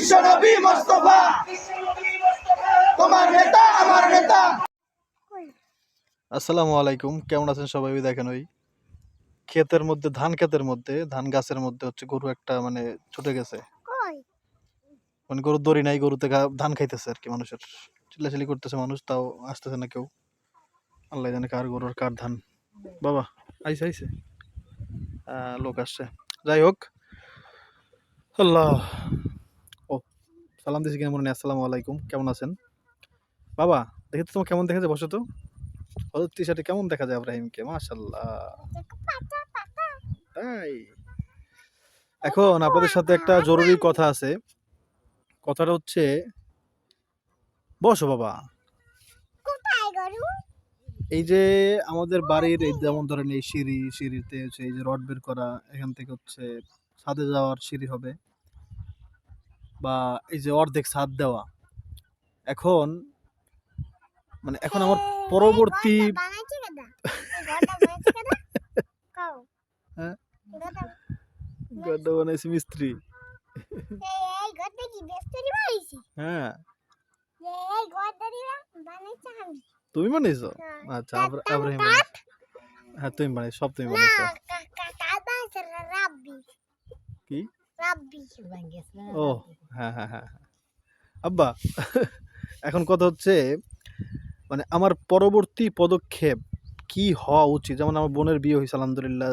বিশ্ব নবী মোস্তফা। তোমার নেতা আমার নেতা। আসসালামু আলাইকুম কেমন আছেন সবাই? দেখেন ওই ক্ষেতের মধ্যে ধান ক্ষেতের মধ্যে ধান গাছের মধ্যে হচ্ছে গরু একটা মানে ছুটে গেছে। মানে গরুর দড়ি নাই গরুতে ধান খাইতেছে আর কি মানুষের। চিল্লাচিল্লি করতেছে মানুষ তাও আসতেছে না কেউ। আল্লাহ জানে কার গরুর কার ধান। বাবা আইসে আইসে। লোক আসছে। যাই হোক। আল্লাহ। সালাম দিছি কেমন নেই, আসসালামু আলাইকুম। কেমন আছেন? বাবা, দেখে তো তোমার কেমন দেখা যায় বসো তো। হলুদ টি শার্টে কেমন দেখা যায় ইব্রাহিমকে মাশাল্লাহ তাই। এখন আপনাদের সাথে একটা জরুরি কথা আছে। কথাটা হচ্ছে, বসো বাবা। এই যে আমাদের বাড়ির এই যেমন ধরেন এই সিঁড়ি, সিঁড়িতে হচ্ছে এই যে রড বের করা, এখান থেকে হচ্ছে ছাদে যাওয়ার সিঁড়ি হবে। বা এই যে অর্ধেক ছাদ দেওয়া। এখন মানে এখন আমার পরবর্তী হ্যাঁ? গড্ডা বানাইছে। মিস্ত্রি। হ্যাঁ। তুমি বানাইছো? আচ্ছা আবরা- আব্রাহিম হ্যাঁ তুমি বানাইছো সব তুমি বানাইছো। কি? ও হ্যাঁ হ্যাঁ হ্যাঁ হ্যাঁ। আব্বা এখন কথা হচ্ছে মানে আমার পরবর্তী পদক্ষেপ কি হওয়া উচিত? যেমন আমার বোনের বিয়ে হয়েছে আলহামদুলিল্লাহ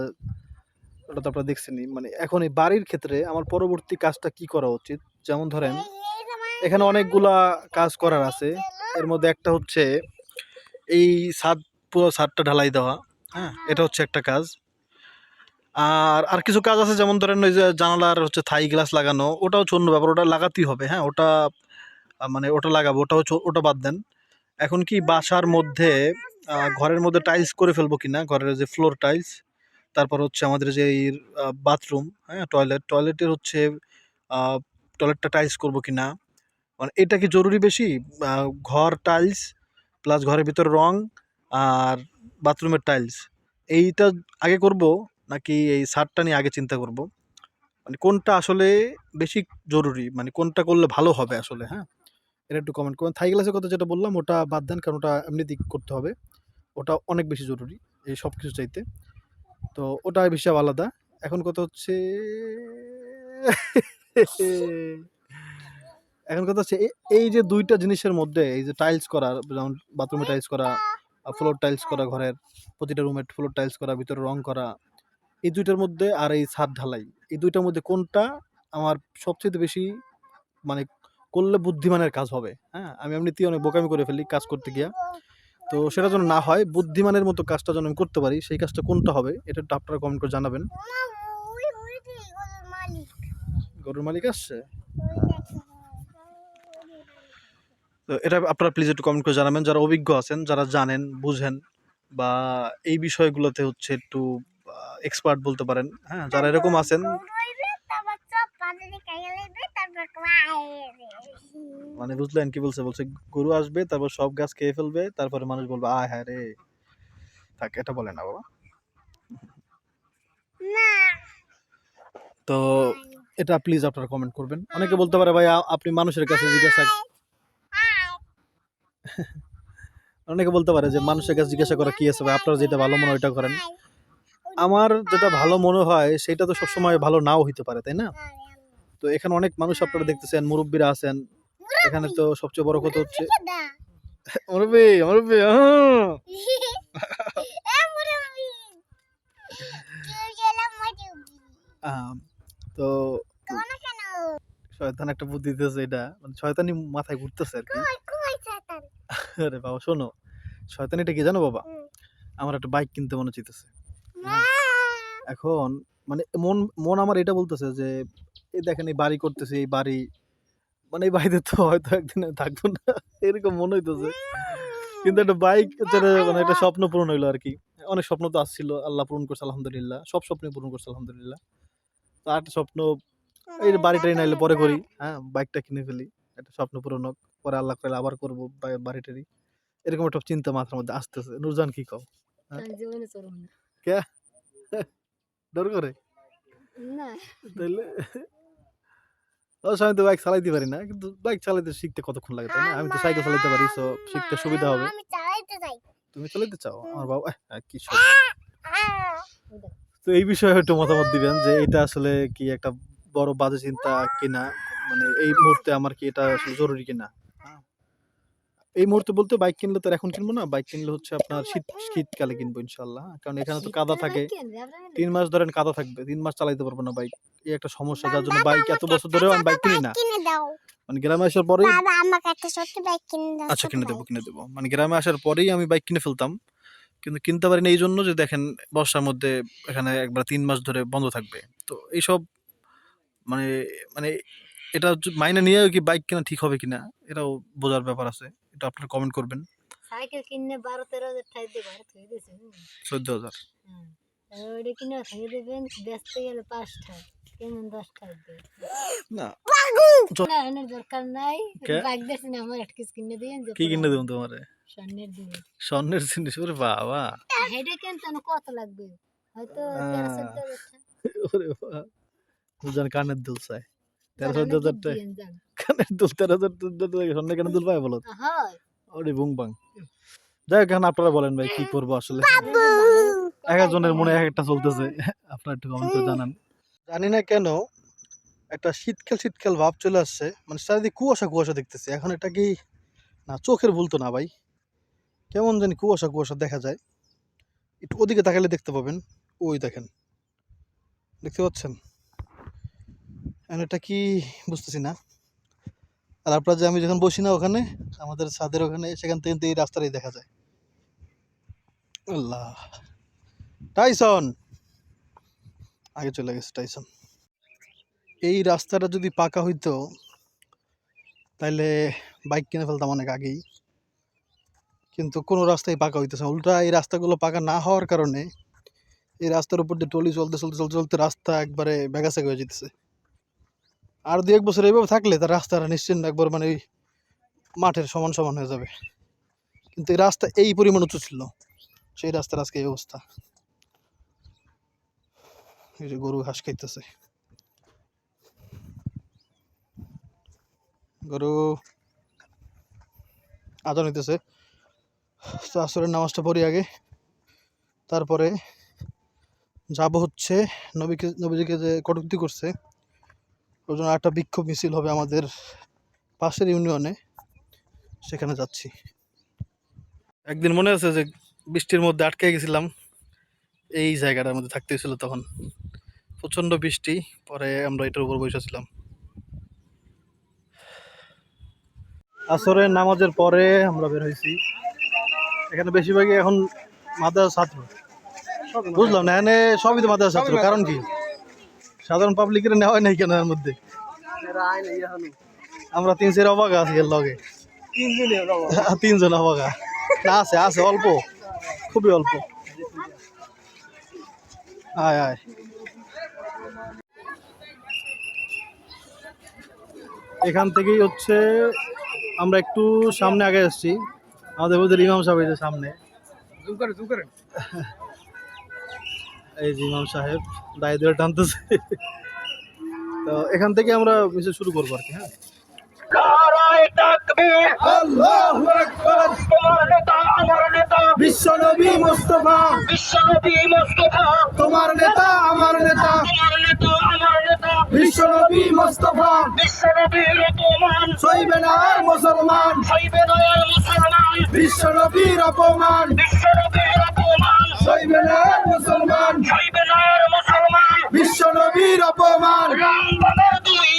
ওটা তো আপনারা দেখছেনই। মানে এখন এই বাড়ির ক্ষেত্রে আমার পরবর্তী কাজটা কি করা উচিত? যেমন ধরেন এখানে অনেকগুলা কাজ করার আছে। এর মধ্যে একটা হচ্ছে এই ছাদ পুরো ছাদটা ঢালাই দেওয়া। হ্যাঁ। এটা হচ্ছে একটা কাজ। আর আর কিছু কাজ আছে, যেমন ধরেন ওই যে জানালার হচ্ছে থাই গ্লাস লাগানো, ওটাও হচ্ছে অন্য ব্যাপার, ওটা লাগাতেই হবে হ্যাঁ ওটা মানে ওটা লাগাবো ওটা হচ্ছে, ওটা বাদ দেন। এখন কি বাসার মধ্যে ঘরের মধ্যে টাইলস করে ফেলব কিনা, ঘরের যে ফ্লোর টাইলস, তারপর হচ্ছে আমাদের যে এই বাথরুম হ্যাঁ টয়লেট, টয়লেটের হচ্ছে টয়লেটটা টাইলস করব কিনা মানে এটা কি জরুরি বেশি? ঘর টাইলস, প্লাস ঘরের ভিতরে রং, আর বাথরুমের টাইলস, এইটা আগে করব নাকি এই সারটা নিয়ে আগে চিন্তা করব? মানে কোনটা আসলে বেশি জরুরি? মানে কোনটা করলে ভালো হবে আসলে হ্যাঁ? এটা একটু কমেন্ট করুন থাই গ্লাসের কথা যেটা বললাম, ওটা বাদ দেন, কারণ ওটা এমনি দিক করতে হবে। ওটা অনেক বেশি জরুরি, এই সব কিছু চাইতে। তো ওটা বিষয় আলাদা। এখন কথা হচ্ছে এখন কথা হচ্ছে এই যে দুইটা জিনিসের মধ্যে, এই যে টাইলস করা, যেমন বাথরুমে টাইলস করা ফ্লোর টাইলস করা, ঘরের প্রতিটা রুমের ফ্লোর টাইলস করা, ভিতরে রং করা এই দুইটার মধ্যে আর এই ছাদ ঢালাই। এই দুইটার মধ্যে কোনটা আমার সবচেয়ে বেশি মানে করলে বুদ্ধিমানের কাজ হবে হ্যাঁ? আমি এমনিতেই অনেক বোকামি করে ফেলি কাজ করতে গিয়া। তো সেটা যেন না হয়, বুদ্ধিমানের মতো কাজটা যেন আমি করতে পারি, সেই কাজটা কোনটা হবে, এটা একটু আপনারা কমেন্ট করে জানাবেন। গরুর মালিক আসছে? তো এটা আপনারা প্লিজ একটু কমেন্ট করে জানাবেন। যারা অভিজ্ঞ আছেন, যারা জানেন, বুঝেন, বা এই বিষয়গুলোতে হচ্ছে একটু এক্সপার্ট বলতে পারেন। হ্যাঁ যারা এরকম আছেন মানে বুঝলেন কি বলছে? বলছে গরু আসবে তারপর সব গাছ খেয়ে ফেলবে তারপরে মানুষ বলবে আয় হ্যাঁ রে। থাক এটা বলে না বাবা। তো এটা প্লিজ আপনারা কমেন্ট করবেন। অনেকে বলতে পারে ভাই আপনি মানুষের কাছে জিজ্ঞাসা অনেকে বলতে পারে যে মানুষের কাছে জিজ্ঞাসা করা কি আছে? ভাই আপনারা যেটা ভালো মনে হয় ওইটা করেন। আমার যেটা ভালো মনে হয় সেটা তো সবসময় ভালো নাও হইতে পারে তাই না? তো এখানে অনেক মানুষ আপনারা দেখতেছেন মুরব্বীরা আছেন। এখানে তো সবচেয়ে বড় কথা হচ্ছে মুরব্বী মুরব্বী তো শয়তান একটা বুদ্ধি দিতেছে এটা। মানে শয়তানি মাথায় ঘুরতেছে আর কি। আরে বাবা শোনো। শয়তান এটা কি জানো বাবা? আমার একটা বাইক কিনতে মনে চাইতেছে এখন মানে মন মন আমার এটা বলতেছে যে এই দেখেন এই বাড়ি করতেছে এই বাড়ি মানে এই বাড়িতে তো হয়তো একদিন থাকব না এরকম মনে হইতেছে। কিন্তু একটা বাইক মানে একটা স্বপ্ন পূরণ হইল আর কি অনেক স্বপ্ন তো আসছিল আল্লাহ পূরণ করছে আলহামদুলিল্লাহ। সব স্বপ্নই পূরণ করছে আলহামদুলিল্লাহ। তো আর একটা স্বপ্ন এই বাড়িটাই নাইলে পরে করি হ্যাঁ বাইকটা কিনে ফেলি একটা স্বপ্ন পূরণ হোক পরে আল্লাহ করে আবার করব বা- বাড়িটারি এরকম একটা চিন্তা মাথার মধ্যে আসতেছে। নুরজান কি কও? চলব না। ডর করে না। তাহলে অবশ্য আমি তো বাইক চালাইতে পারি না কিন্তু বাইক চালাইতে শিখতে কতক্ষণ লাগে তাই না? আমি তো সাইকেল চালাতে পারি তো শিখতে সুবিধা হবে। চালাইতে তুমি চালাইতে চাও? আমার বাবা কি তো এই বিষয়ে একটু মতামত দিবেন যে এটা আসলে কি একটা বড় বাজে চিন্তা কিনা? মানে এই মুহূর্তে আমার কি এটা আসলে জরুরি কিনা। এই মুহূর্তে বলতে বাইক কিনলে তো এখন কিনবো না। বাইক কিনলে হচ্ছে আপনার শীত শীতকালে কিনবো ইনশাল্লাহ কারণ এখানে তো কাদা থাকে। তিন মাস ধরেন কাদা থাকবে। তিন মাস চালাইতে পারব না বাইক এই একটা সমস্যা যার জন্য বাইক এত বছর ধরেও আমি বাইক কিনি না। মানে গ্রামে আসার পরেই আচ্ছা কিনে দেবো কিনে দেবো। মানে গ্রামে আসার পরেই আমি বাইক কিনে ফেলতাম। কিন্তু কিনতে পারি না এই জন্য যে দেখেন বর্ষার মধ্যে এখানে একবার তিন মাস ধরে বন্ধ থাকবে। তো এইসব মানে মানে এটা মাইনে নিয়ে কি বাইক কেনা ঠিক হবে কিনা? এটাও বোঝার ব্যাপার আছে। এটা আপনারা কমেন্ট করবেন। সাইকেল কিনলে বারো তেরো হাজার টাকা দিয়ে ঘরে থুয়ে দিয়েছে চোদ্দ হাজার। ওইটা কিনে থুয়ে দেবেন বেচতে গেলে পাঁচ টাকা কেমন দশ টাকা দিয়ে। না। না দরকার নাই? বাইক আমার একটা কিছু কিনে দিয়েন কি কিনে দেবো তোমার? স্বর্ণের স্বর্ণের জিনিস ওরে বাবা। হেডে কিনতে না কত লাগবে? হয়তো তেরো চোদ্দ হাজার টাকা ওরে বাবা। বুঝান কানের দুল চাই তেরো চোদ্দ হাজার টাকা। কানের দুল তেরো হাজার চোদ্দ টাকা স্বর্ণের কানের দুল পায় বলো? ওরে বুং বাং। যাই হোক এখন আপনারা বলেন ভাই কি করব আসলে? এক একজনের মনে এক একটা চলতেছে। আপনারা একটু কমেন্ট করে জানান। জানি না কেন একটা শীতকাল শীতকাল ভাব চলে আসছে। মানে চারিদিকে কুয়াশা কুয়াশা দেখতেছি। এখন এটা কি না চোখের ভুল তো না ভাই। কেমন জানি কুয়াশা কুয়াশা দেখা যায়। একটু ওদিকে তাকালে দেখতে পাবেন। ওই দেখেন। দেখতে পাচ্ছেন? এটা কি বুঝতেছি না। আর আপনার যে আমি যখন বসি না ওখানে, আমাদের ছাদের ওখানে, সেখান থেকে এই রাস্তাটাই দেখা যায়। আল্লাহ। টাইসন আগে চলে গেছে টাইসন এই রাস্তাটা যদি পাকা হইতো তাহলে বাইক কিনে ফেলতাম অনেক আগেই। কিন্তু কোনো রাস্তাই পাকা হইতেছে। উল্টা এই রাস্তাগুলো পাকা না হওয়ার কারণে এই রাস্তার উপর দিয়ে টলি চলতে চলতে চলতে চলতে রাস্তা একবারে বেগাসেগ হয়ে যেতেছে। আর দু এক বছর এইভাবে থাকলে তার রাস্তাটা নিশ্চিন্ত একবার মানে ওই মাঠের সমান সমান হয়ে যাবে। কিন্তু রাস্তা এই পরিমাণ উঁচু ছিল, সেই রাস্তার আজকে এই অবস্থা। এই যে গরু ঘাস খাইতেছে। গরু হইতেছে। তো আসরের নামাজটা পড়ি আগে। তারপরে যাব হচ্ছে নবীকে নবীজিকে যে কটূক্তি করছে। ওই জন্য একটা বিক্ষোভ মিছিল হবে আমাদের পাশের ইউনিয়নে। সেখানে যাচ্ছি। একদিন মনে আছে যে বৃষ্টির মধ্যে আটকে গেছিলাম। এই জায়গাটার মধ্যে থাকতে হয়েছিল তখন। প্রচণ্ড বৃষ্টি, পরে আমরা এটার উপর বসেছিলাম আসরের নামাজের পরে আমরা বের হয়েছি। এখানে বেশিরভাগই এখন মাদ্রাসা ছাত্র। বুঝলাম না, এখানে সবই তো মাদ্রাসা ছাত্র, কারণ কি? সাধারণ পাবলিকের নেওয়া নাই কেন এর মধ্যে? আমরা তিন চার অবাগা আছি এর লগে। তিনজন অবাগা না, আছে আছে, অল্প। খুবই অল্প। আয় আয়। এখান থেকেই হচ্ছে আমরা একটু সামনে আগে এসেছি। আমাদের মধ্যে ইমাম সাহেব এই যে সামনে। এই যে ইমাম সাহেব দায় ধরে টানতেছে। তো এখান থেকে আমরা মিছিল শুরু করব আর কি হ্যাঁ? নারায় তাকবীর। আল্লাহু আকবার। তোমার নেতা আমার নেতা। বিশ্বনবী মুস্তাফা। বিশ্বনবী মোস্তফা। তোমার নেতা আমার নেতা। তোমার নেতা আমার নেতা। বিশ্বনবী মুস্তাফা। বিশ্বনবীর অপমান সইবে না আর মুসলমান সইবে মুসলমান। বিশ্বনবীর অপমান। বিশ্বনবীর অপমান। সইবে না মুসলমান। সইবে দয়াল মুসলমান। বিশ্বনবীর অপমান। রামবানের দুই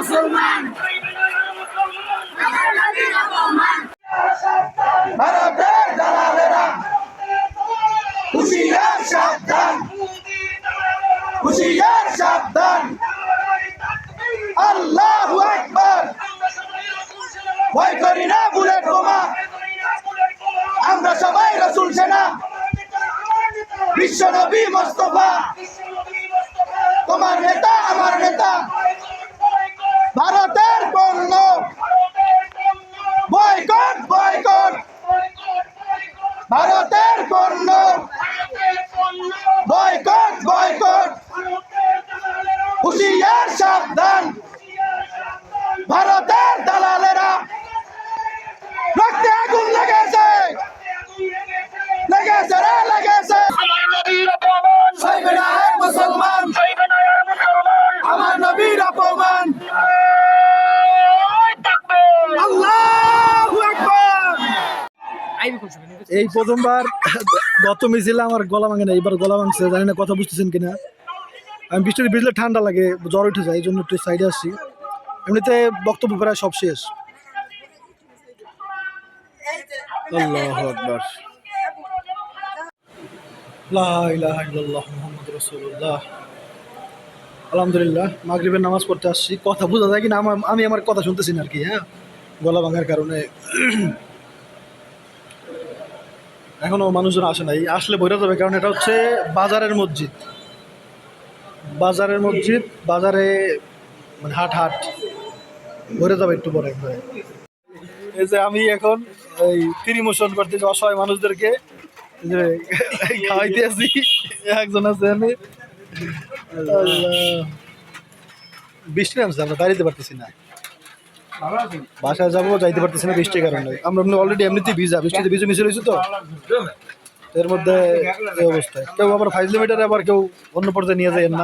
মুসলমান। ভারতের সাবধান। হুশিয়ার সাবধান। আল্লাহু আকবার। ভয় করি না বুলেট বোমা। আমরা সবাই রসুল সেনা। বিশ্ব নবী মোস্তফা। তোমার নেতা, আমার নেতা। ভারতের এই প্রথমবার গত মিছিলে আমার গলা ভাঙে না এবার গলা ভাঙছে, জানি না কথা বুঝতেছেন কিনা। আমি বৃষ্টিতে ভিজলে ঠান্ডা লাগে, জ্বর উঠে যায় এই জন্য একটু সাইডে আসছি। এমনিতে বক্তব্য প্রায় সব শেষ। আল্লাহ আলহামদুলিল্লাহ, মাগরিবের নামাজ পড়তে আসছি। কথা বোঝা যায় কিনা আমি আমার কথা শুনতেছি না আর কি হ্যাঁ? গলা ভাঙার কারণে। এখনও মানুষজন আসে নাই। আসলে বইরা যাবে কারণ এটা হচ্ছে বাজারের মসজিদ। বাজারের মসজিদ, বাজারে মানে হাট হাট। ভরে যাবে একটু পরে একবারে। এই যে আমি এখন এই ত্রিমোশন করতেছি অসহায় মানুষদেরকে যে খাওয়াইতে আছি একজন আছে আমি। বৃষ্টি নামছে আমরা দাঁড়িয়ে পারতেছি না। বাসায় যাব, যাইতে পারতেছি না বৃষ্টির কারণে। আমরা অলরেডি এমনিতেই ভিজা, বৃষ্টিতে ভিজে মিশে রয়েছে তো। এর মধ্যে এই অবস্থায়। কেউ আবার ফাইভ লিমিটারে আবার কেউ অন্য পর্যায়ে নিয়ে যায় না।